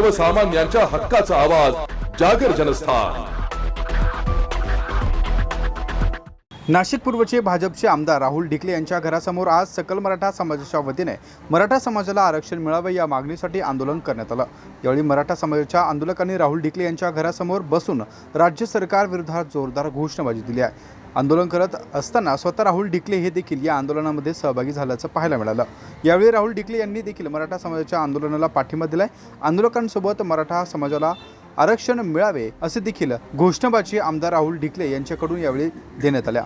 सर्वसामान्यांच्या हक्काचा आवाज जागर जनस्थान. नाशिक पूर्वचे भाजपचे आमदार राहुल ढिकले यांच्या घरासमोर आज सकल मराठा समाजाच्या वतीने मराठा समाजाला आरक्षण मिळावे या मागणीसाठी आंदोलन करण्यात आलं. यावेळी मराठा समाजाच्या आंदोलकांनी राहुल ढिकले यांच्या घरासमोर बसून राज्य सरकार विरोधात जोरदार घोषणाबाजी दिली आहे. आंदोलन करत असताना स्वतः राहुल डिकले हे देखील या आंदोलनामध्ये सहभागी झाल्याचं पाहायला मिळालं. यावेळी राहुल डिकले यांनी देखील मराठा समाजाच्या आंदोलनाला पाठिंबा दिलाय. आंदोलकांसोबत मराठा समाजाला आरक्षण मिळावे असे देखील घोषणाबाजी आमदार राहुल ढिकले यांच्याकडून यावेळी देण्यात आल्या.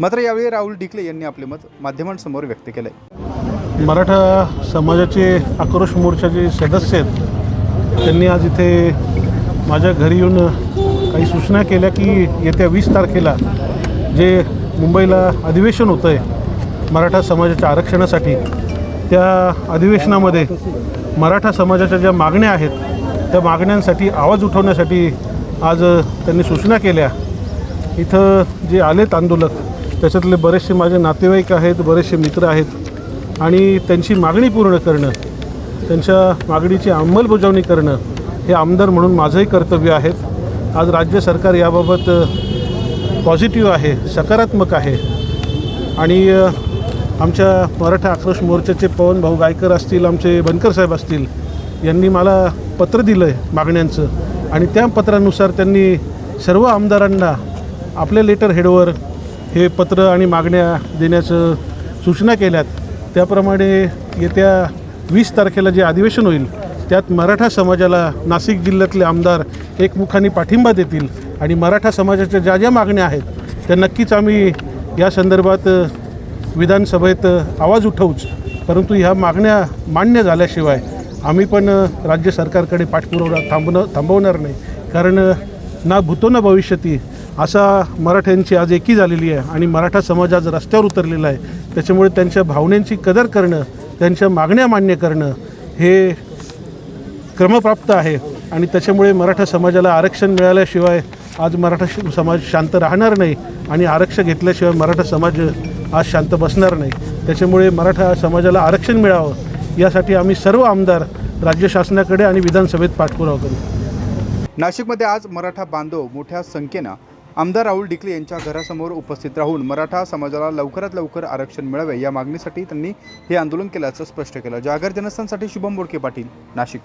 मात्र यावेळी राहुल ढिकले यांनी आपले मत माध्यमांसमोर व्यक्त केले मराठा समाजाचे आक्रोश मोर्चाचे सदस्य आहेत. त्यांनी आज इथे माझ्या घरी येऊन काही सूचना केल्या की येत्या वीस तारखेला जे मुंबईला अधिवेशन होतं आहे मराठा समाजाच्या आरक्षणासाठी त्या अधिवेशनामध्ये मराठा समाजाच्या ज्या मागण्या आहेत त्या मागण्यांसाठी आवाज उठवण्यासाठी आज त्यांनी सूचना केल्या. इथं जे आलेत आंदोलक त्याच्यातले बरेचसे माझे नातेवाईक आहेत बरेचसे मित्र आहेत आणि त्यांची मागणी पूर्ण करणं त्यांच्या मागणीची अंमलबजावणी करणं हे आमदार म्हणून माझंही कर्तव्य आहे. आज राज्य सरकार याबाबत पॉझिटिव्ह आहे सकारात्मक आहे. आणि आमच्या मराठा आक्रोश मोर्चाचे पवन भाऊ गायकर असतील आमचे बनकर साहेब असतील यांनी मला पत्र दिलं आहे मागण्यांचं. आणि त्या पत्रानुसार त्यांनी सर्व आमदारांना आपल्या लेटर हेडवर हे पत्र आणि मागण्या देण्याचं सूचना केल्यात. त्याप्रमाणे येत्या वीस तारखेला जे अधिवेशन होईल त्यात मराठा समाजाला नाशिक जिल्ह्यातले आमदार एकमुखाने पाठिंबा देतील आणि मराठा समाजाच्या ज्या ज्या मागण्या आहेत त्या नक्कीच आम्ही या संदर्भात विधानसभेत आवाज उठवूच. परंतु ह्या मागण्या मान्य झाल्याशिवाय आम्ही पण राज्य सरकारकडे पाठपुरावा थांबणं थांबवणार नाही. कारण ना भूतो ना भविष्यती असा मराठ्यांची आज एकी झालेली आहे आणि मराठा समाज आज रस्त्यावर उतरलेला आहे. त्याच्यामुळे त्यांच्या भावनेंची कदर करणं त्यांच्या मागण्या मान्य करणं हे क्रमप्राप्त आहे. आणि त्याच्यामुळे मराठा समाजाला आरक्षण मिळाल्याशिवाय आज मराठा श- समाज शांत राहणार नाही आणि आरक्षण घेतल्याशिवाय मराठा समाज आज शांत बसणार नाही. त्याच्यामुळे मराठा समाजाला आरक्षण मिळावं यासाठी आम्ही सर्व आमदार राज्य शासनाकडे आणि विधानसभेत पाठपुरावा करू. नाशिकमध्ये आज मराठा बांधव मोठ्या संख्येनं आमदार राहुल डिकले यांच्या घरासमोर उपस्थित राहून मराठा समाजाला लवकरात लवकर आरक्षण मिळावे या मागणीसाठी त्यांनी हे आंदोलन केल्याचं स्पष्ट केलं. जागर जनस्थानसाठी शुभम बोडके पाटील नाशिक.